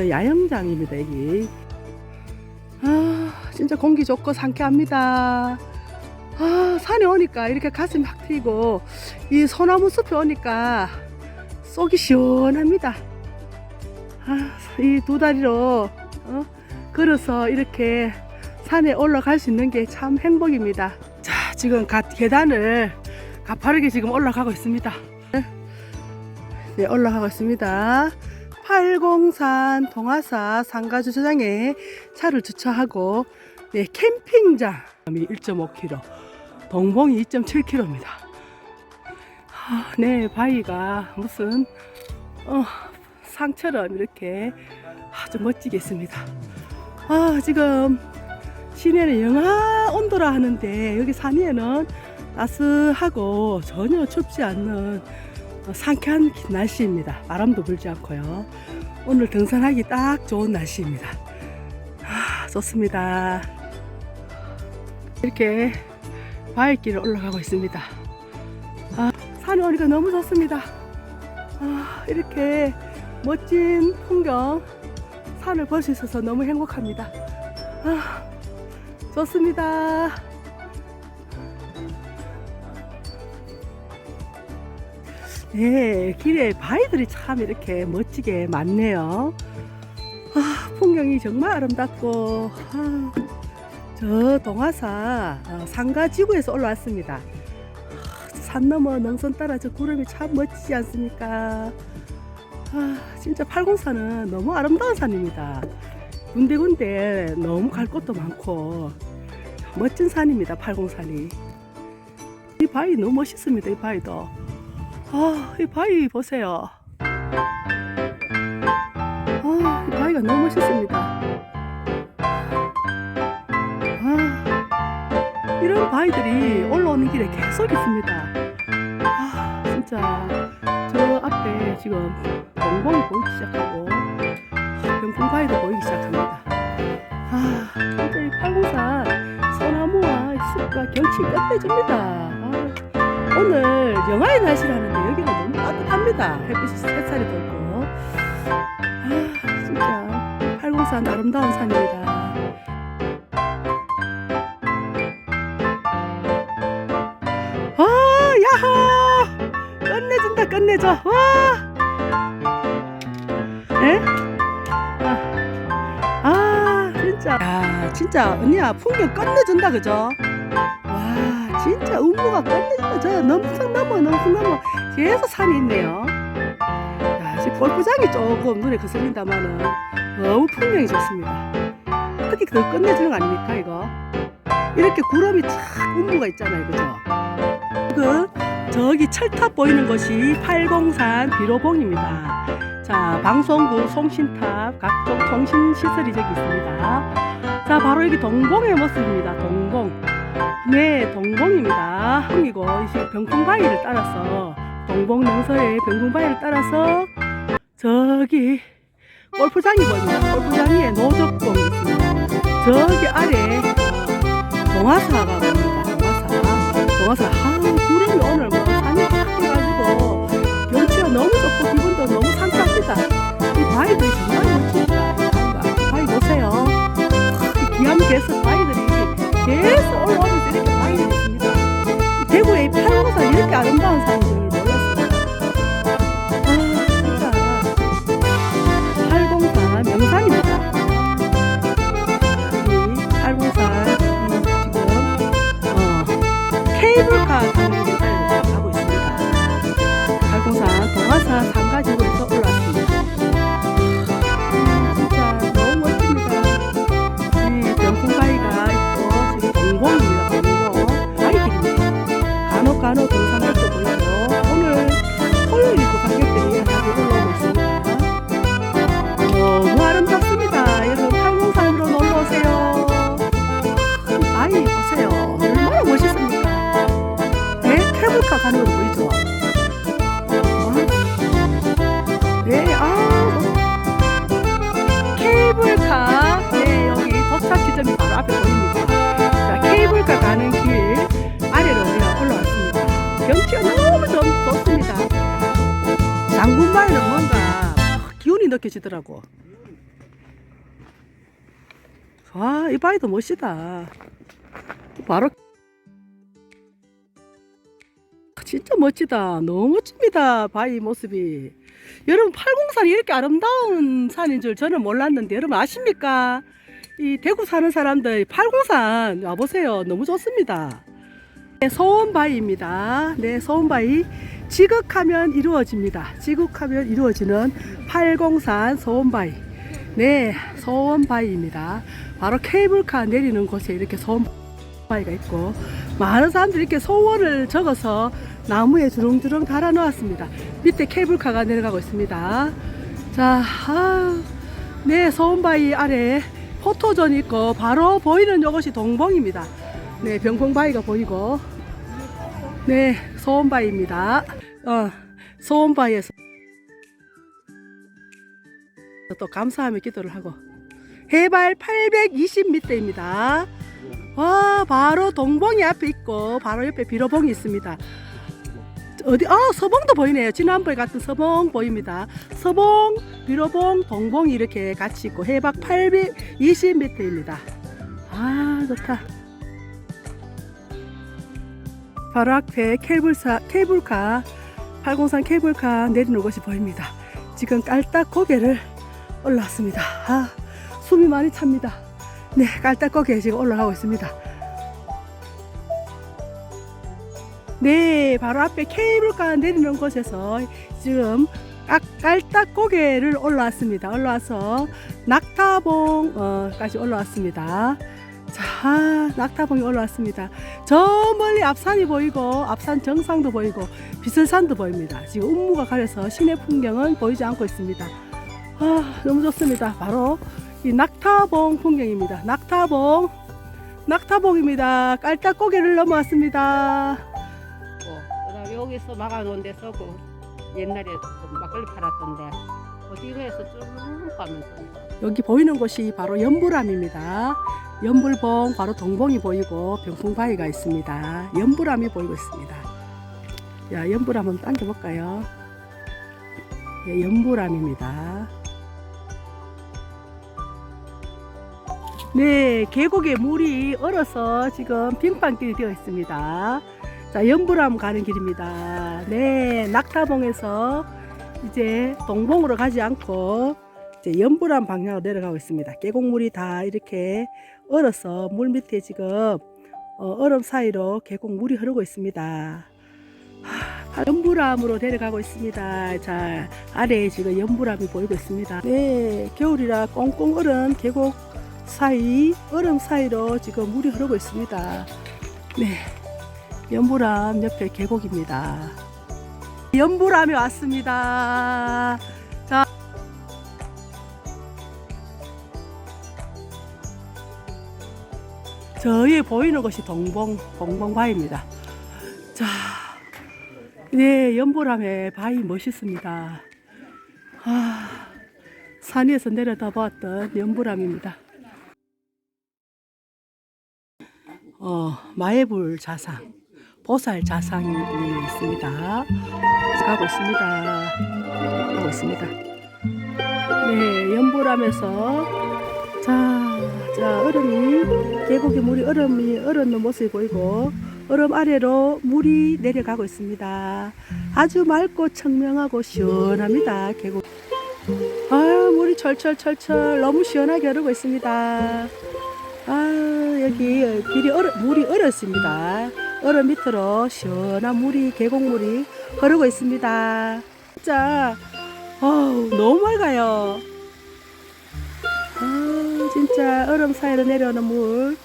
있는 야영장입니다, 여기. 아, 진짜 공기 좋고 상쾌합니다. 아, 산에 오니까 이렇게 가슴이 확 트이고, 이 소나무 숲에 오니까 속이 시원합니다. 아, 이 두 다리로, 어, 걸어서 이렇게 산에 올라갈 수 있는 게 참 행복입니다. 자, 지금 가, 계단을 가파르게 지금 올라가고 있습니다. 네, 올라가고 있습니다. 팔공산 동화사 상가 주차장에 차를 주차하고 네, 캠핑장이 1.5km, 동봉이 2.7km입니다. 네, 바위가 무슨 어, 상처럼 이렇게 아주 멋지게 있습니다. 아, 지금 시내는 영하 온도라 하는데 여기 산 위에는 따스하고 전혀 춥지 않는 어, 상쾌한 날씨입니다. 바람도 불지 않고요. 오늘 등산하기 딱 좋은 날씨입니다. 아, 좋습니다. 이렇게 바위길을 올라가고 있습니다. 아, 산에 오니까 너무 좋습니다. 아, 이렇게 멋진 풍경, 산을 볼 수 있어서 너무 행복합니다. 아, 좋습니다. 네, 길에 바위들이 참 이렇게 멋지게 많네요. 아, 풍경이 정말 아름답고, 아, 저 동화사 어, 상가 지구에서 올라왔습니다. 아, 산 너머 능선 따라 저 구름이 참 멋지지 않습니까? 아, 진짜 팔공산은 너무 아름다운 산입니다. 군데군데 너무 갈 곳도 많고, 멋진 산입니다, 팔공산이. 이 바위 너무 멋있습니다, 이 바위도. 아, 이 바위 보세요. 아, 이 바위가 너무 멋있습니다. 아, 이런 바위들이 올라오는 길에 계속 있습니다. 아, 진짜 저 앞에 지금 동봉이 보이기 시작하고 병풍 바위도 보이기 시작합니다. 아, 진짜 이 팔공산 소나무와 숲과 경치 끝내줍니다. 아, 오늘 영하의 너무 따뜻합니다. 햇빛이 햇살이 들고. 아, 진짜 팔공산 아름다운 산입니다. 아, 야호! 끝내준다, 끝내줘. 와! 에? 아, 아, 진짜. 야, 진짜 언니야 풍경 끝내준다, 그죠? 와, 진짜 운무가 끝내준다. 저 넘성 넘어, 넘성 넘어. 계속 산이 있네요. 야, 지금 골프장이 조금 눈에 거슬린다마는 너무 풍경이 좋습니다. 어떻게 더 끝내주는 거 아닙니까, 이거? 이렇게 구름이 쫙 운무가 있잖아요, 그죠? 그, 저기 철탑 보이는 곳이 팔공산 비로봉입니다. 자, 방송국, 송신탑, 각종 통신 시설이 저기 있습니다. 자, 바로 여기 동봉의 모습입니다. 동봉. 네, 동봉입니다. 이고 이제 병풍바위를 따라서 동봉 능서의 병풍바위를 따라서 저기 골프장이 보입니다. 골프장 위에 노적봉이 있습니다. 저기 아래 어, 동화사가 보입니다. 동화사. 동화사. 아, 구름이 오늘 뭐 산이 탁 해가지고 경치가 너무 좋고 기분도 너무 상쾌합니다. 이 바위들이 정말 멋집니다. 바위 보세요. 이 귀한 개석 바위들이 아름다운 산 느껴지더라고. 와, 이 바위도 멋지다. 바로 진짜 멋지다. 너무 멋집니다. 바위 모습이. 여러분 팔공산이 이렇게 아름다운 산인 줄 저는 몰랐는데 여러분 아십니까? 이 대구 사는 사람들 팔공산 와보세요. 너무 좋습니다. 네, 소원바위입니다. 네, 소원바위. 지극하면 이루어집니다. 지극하면 이루어지는 팔공산 소원바위. 네, 소원바위입니다. 바로 케이블카 내리는 곳에 이렇게 소원바위가 있고 많은 사람들이 이렇게 소원을 적어서 나무에 주렁주렁 달아 놓았습니다. 밑에 케이블카가 내려가고 있습니다. 자, 아, 네, 소원바위 아래 포토존 있고 바로 보이는 이것이 동봉입니다. 네, 병풍바위가 보이고 네, 소원바위입니다. 어, 소원바위에서 또 감사하며 기도를 하고 해발 820m입니다. 와, 바로 동봉이 앞에 있고 바로 옆에 비로봉이 있습니다. 어디 아 서봉도 보이네요. 지난번에 같은 서봉 보입니다. 서봉, 비로봉, 동봉이 이렇게 같이 있고 해박 820m입니다. 아 좋다. 바로 앞에 케이블사, 케이블카 803 케이블카 내리는 곳이 보입니다. 지금 깔딱 고개를 올라왔습니다. 아 숨이 많이 찹니다. 네 깔딱 고개 지금 올라가고 있습니다. 네, 바로 앞에 케이블카 내리는 곳에서 지금 깍- 깔딱 고개를 올라왔습니다. 올라와서 낙타봉까지 올라왔습니다. 자, 낙타봉이 올라왔습니다. 저 멀리 앞산이 보이고 앞산 정상도 보이고 비설산도 보입니다. 지금 운무가 가려서 시내 풍경은 보이지 않고 있습니다. 아, 너무 좋습니다. 바로 이 낙타봉 풍경입니다. 낙타봉, 낙타봉입니다. 깔딱 고개를 넘어왔습니다. 있고 그다음에 여기서 막아놓은 데서 그 옛날에 그 막걸리 팔았던데 어디로 해서 쭉 가면서 여기 보이는 곳이 바로 연불암입니다. 연불봉 바로 동봉이 보이고 병풍바위가 있습니다. 연불암이 보이고 있습니다. 야 연불암 한번 당겨볼까요? 예, 연불암입니다. 네, 계곡에 물이 얼어서 지금 빙판길이 되어 있습니다. 자, 연불암 가는 길입니다. 네, 낙타봉에서 이제 동봉으로 가지 않고 이제 연불암 방향으로 내려가고 있습니다. 계곡물이 다 이렇게 얼어서 물 밑에 지금 어, 얼음 사이로 계곡 물이 흐르고 있습니다. 하, 연불암으로 내려가고 있습니다. 자, 아래에 지금 연불암이 보이고 있습니다. 네, 겨울이라 꽁꽁 얼은 계곡 사이, 얼음 사이로 지금 물이 흐르고 있습니다. 네, 연불암 옆에 계곡입니다. 연불암에 왔습니다. 저희 보이는 것이 동봉, 동봉바위입니다. 자, 네, 연보람의 바위 멋있습니다. 아, 산에서 내려다 봤던 연보람입니다. 어, 마애불 자상, 보살 자상이 있습니다. 가고 있습니다. 가고 있습니다. 네, 연보람에서 자, 자, 얼음이, 계곡에 물이 얼음이 얼었는 모습이 보이고, 얼음 아래로 물이 내려가고 있습니다. 아주 맑고 청명하고 시원합니다, 계곡. 아, 물이 철철철철 너무 시원하게 흐르고 있습니다. 아, 여기 길이 얼어, 물이 얼었습니다. 얼음 밑으로 시원한 물이, 계곡물이 흐르고 있습니다. 진짜, 어우, 너무 맑아요. 아, 진짜 얼음 사이로 내려오는 물.